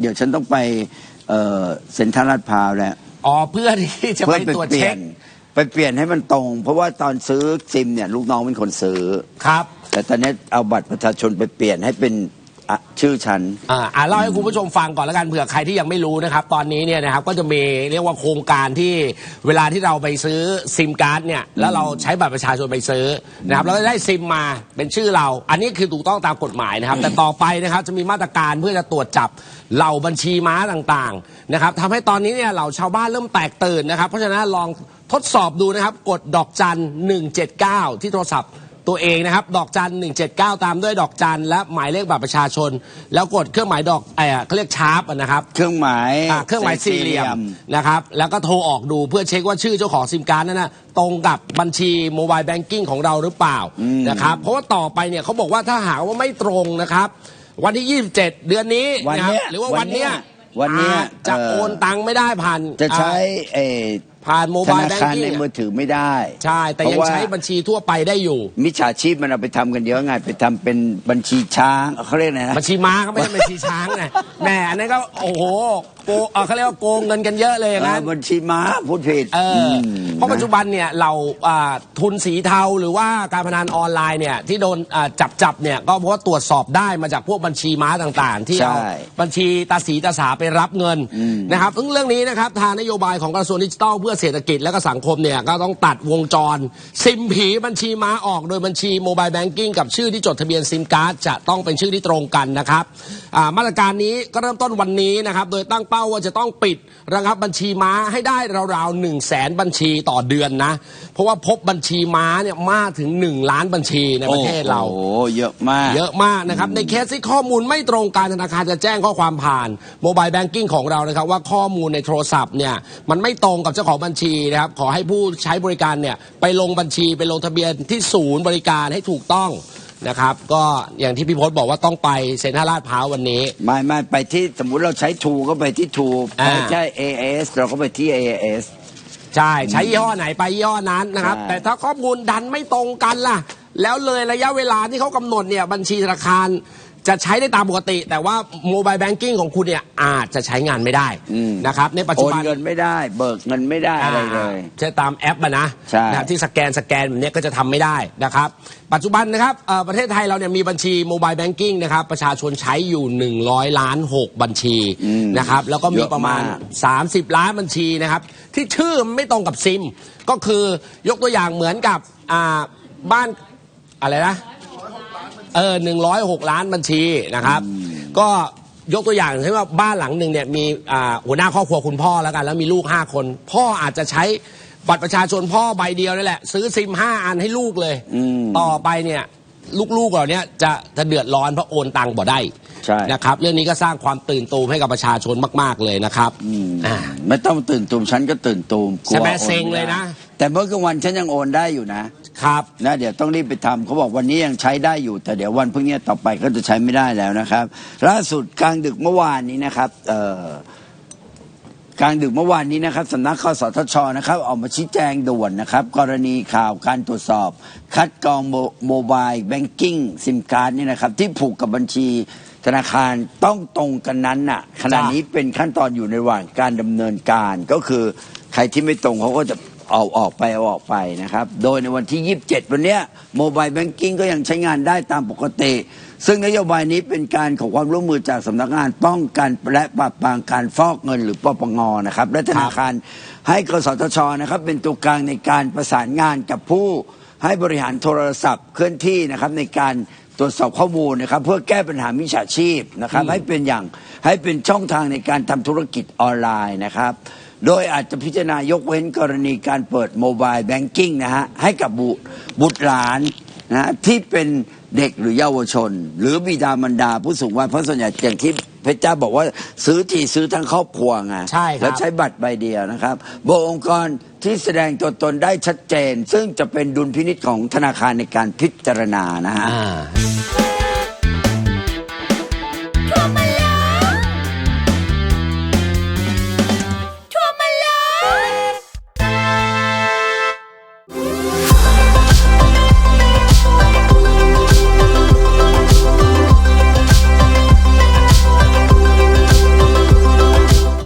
เดี๋ยวฉันต้องไปเอ่อเซ็นทรัลลาดพร้าวแล้วอ๋อเพื่อที่จะไปเพื่อไปตรวจเปลี่เช็ยคนไปเปลี่ยนให้มันตรง เพราะว่าตอนซื้อซิมเนี่ยลูกน้องเป็นคนซื้อ ครับ แต่ตอนนี้เอาบัตรประชาชนไปเปลี่ยนให้เป็น อะชื่อฉัน อ่าอ่าเล่าให้คุณผู้ชมฟังก่อนแล้วกันเผื่อใครที่ยังไม่รู้นะครับ ตอนนี้เนี่ยนะครับก็จะมีเรียกว่าโครงการที่เวลาที่เราไปซื้อซิมการ์ดเนี่ยแล้วเราใช้บัตรประชาชนไปซื้อนะครับแล้วก็ได้ซิมมาเป็นชื่อเรา อันนี้คือถูกต้องตามกฎหมายนะครับ แต่ต่อไปนะครับจะมีมาตรการเพื่อจะตรวจจับเหล่าบัญชีม้าต่างๆนะครับทำให้ตอนนี้เนี่ยเหล่าชาวบ้านเริ่มแตกตื่นนะครับ เพราะฉะนั้นลองทดสอบดูนะครับ กดดอกจัน 179 ที่โทรศัพท์ ตัวเองนะครับ ดอกจัน 179 ตามด้วยดอกจัน และหมายเลขบัตรประชาชน แล้วกดเครื่องหมายดอกเออเขาเรียกชาร์ปอะนะครับ เครื่องหมายอ่าเครื่องหมายสี่เหลี่ยมนะครับ แล้วก็โทรออกดูเพื่อเช็คว่าชื่อเจ้าของซิมการ์ดนั้นนะตรงกับบัญชีโมบายแบงกิ้งของเราหรือเปล่านะครับ เพราะว่าต่อไปเนี่ยเขาบอกว่าถ้าหากว่าไม่ตรงนะครับ วันที่ 27 เดือนนี้วันนะครับเนี้ยหรือว่าวันเนี้ยวันเนี้ยอาจจะเอ่อโอนตังค์ไม่ได้ผ่านจะใช้อ่าเอ่อ ผ่านโมธบายนาแบงคารกิ้ในงมือถือไม่ได้ใช่ แต่เพยังราะว่า ใช้บัญชีทั่วไปได้อยู่ มิจฉาชีพมันเอาไปทำกันเยอะไงไปทำเป็นบัญชีช้างเขาเรียกอะไรนะ บัญชีม้าก็ไม่ใช่บัญชีช้างไงแหมอันนั้นก็โอ้โห โกเอ่อเขาเรียกว่าโกงเงินกันเยอะเลยอย่างนั้นเออบัญชีม้าพูดผิดเอออมเพราะปัจจุบันเนี่ยเราอ่าทุนสีเทาหรือว่าการพนันออนไลน์เนี่ยที่โดนอ่าจับจับเนี่ยก็เพราะว่าตรวจสอบได้มาจากพวกบัญชีม้าต่างๆ ที่เอาใช่ บัญชีตาสีตาสาไปรับเงินนะครับซึ่งเรื่องนี้นะครับทางนโยบายของกระทรวงดิจิทัลเพื่อเศรษฐกิจและก็สังคมเนี่ยก็ต้องตัดวงจร ซิมผีบัญชีม้าออกโดยบัญชีโมบายแบงกิ้งกับชื่อที่จดทะเบียนซิมการ์ดจะต้องเป็นชื่อที่ตรงกันนะครับอ่ามาตรการนี้ก็เริ่มต้นวันนี้นะครับโดยตั้งเป้าว่าจะต้องปิดระงับบัญชีม้าให้ได้ราวๆ1 0 0 0 0แสนบัญชีต่อเดือนนะ เพราะว่าพบบัญชีม้าเนี่ยมากถึง 1 ล้านบัญชีในประเทศเรา โอ้โหเยอะมาก เยอะมากนะครับ ในเคสที่ข้อมูลไม่ตรงกันธนาคารจะแจ้งข้อความผ่านโมบายแบงกิ้งของเรานะครับ ว่าข้อมูลในโทรศัพท์เนี่ยมันไม่ตรงกับเจ้าของบัญชีนะครับขอให้ผู้ใช้บริการเนี่ยไปลงบัญชีไปลงทะเบียนที่ศูนย์บริการให้ถูกต้อง นะครับ ก็อย่างที่พี่พศบอกว่าต้องไปเซ็นทรัลลาดพร้าววันนี้ ไม่ไม่ไปที่สมมุติเราใช้ทูก็ไปที่ทูอ่าไม่ใช่ AS เราก็ไปที่ AS ใช่ใช้ยี่ห้อไหนไปยี่ห้อนั้นนะครับ ใช่ แต่ถ้าข้อมูลดันไม่ตรงกันล่ะ แล้วเลยระยะเวลาที่เขากำหนดเนี่ยบัญชีธนาคาร จะใช้ได้ตามปกติ แต่ว่าโมบายแบงกิ้งของคุณเนี่ยอาจจะใช้งานไม่ได้นะครับในปัจโอจุนบันเงินไม่ได้ เบิกเงินไม่ได้อะไรเลย ใช้ตามแอปอะนะใช่ นะครับที่สแกนสแกนแบบเนี้ยก็จะทำไม่ได้นะครับ ปัจจุบันนะครับเอ่อประเทศไทยเราเนี่ยมีบัญชีโมบายแบงกิ้งนะครับประชาชนใช้อยู่ 100 ล้าน 6 บัญชีนะครับแล้วก็มีประมาณเยอะมาก30 ล้านบัญชีนะครับ ที่ชื่อไม่ตรงกับซิม ก็คือยกตัวอย่างเหมือนกับอ่าบ้านอะไรนะ เออหนึ่งร้อยหกล้านบัญชีนะครับ ก็ยกตัวอย่างเช่นว่าบ้านหลังหนึ่งเนี่ยมีอ่าหัวหน้าครอบครัวคุณพ่อแล้วกัน แล้วมีลูกห้าคน พ่ออาจจะใช้บัตรประชาชนพ่อใบเดียวนี่แหละ ซื้อซิมห้าอันให้ลูกเลย ต่อไปเนี่ย ลูกๆเหล่านี้จะจะเดือดร้อนเพราะโอนตังค์บ่ได้ ใช่ นะครับเรื่องนี้ก็สร้างความตื่นตูมให้กับประชาชนมาก ๆเลยนะครับอ่า ไม่ต้องตื่นตูมฉันก็ตื่นตูมกลัวใช่ไหมโอนเซ็งเลยนะ แต่เมื่อกลางวันฉันยังโอนได้อยู่นะครับ นะเดี๋ยวต้องรีบไปทำเขาบอกวันนี้ยังใช้ได้อยู่ แต่เดี๋ยววันพรุ่งนี้ต่อไปก็จะใช้ไม่ได้แล้วนะครับล่าสุดกลางดึกเมื่อวานนี้นะครับเอ่อ กลางดึกเมื่อวานนี้นะครับสำนักข้อสทชนะครับ ออกมาชี้แจงด่วนนะครับ กรณีข่าวการตรวจสอบ คัดกรองโมโมบายแบงกิ้งซิมการ์ดนี่นะครับ ที่ผูกกับบัญชีธนาคารต้องตรงกันนั้นน่ะขณะนี้เป็นขั้นตอนอยู่ในระหว่างการดำเนินการก็คือใครที่ไม่ตรงเขาก็จะ เอาออกไปเอาออกไปนะครับ โดยในวันที่ 27 วันเนี้ยโมบายแบงกิ้งก็ยังใช้งานได้ตามปกติ ซึ่งนโยบายนี้เป็นการขอความร่วมมือจากสำนักงานป้องกันและปราบปรามการฟอกเงินหรือปปงนะครับ และธนาคารให้กสทชนะครับ เป็นตัวกลางในการประสานงานกับผู้ให้บริหารโทรศัพท์เคลื่อนที่นะครับในการตรวจสอบข้อมูลนะครับ เพื่อแก้ปัญหามิจฉาชีพนะครับ ให้เป็นอย่างให้เป็นช่องทางในการทำธุรกิจออนไลน์นะครับ โดยอาจจะพิจารณายกเว้นกรณีการเปิดโมบายแบงกิ้งนะฮะ ให้กับบุบุตรหลานนะฮะที่เป็นเด็กหรือเยาวชน หรือบิดามารดาผู้สูงวัยเพราะส่วนใหญ่อย่างที่เพชรจ้าบอกว่าซื้อทีซื้อทั้งครอบครัวไงใช่ครับ แล้วใช้บัตรใบเดียวนะครับบกองค์กรที่แสดงตัวตนได้ชัดเจน ซึ่งจะเป็นดุลพินิษของธนาคารในการพิจารณานะฮะ อ่า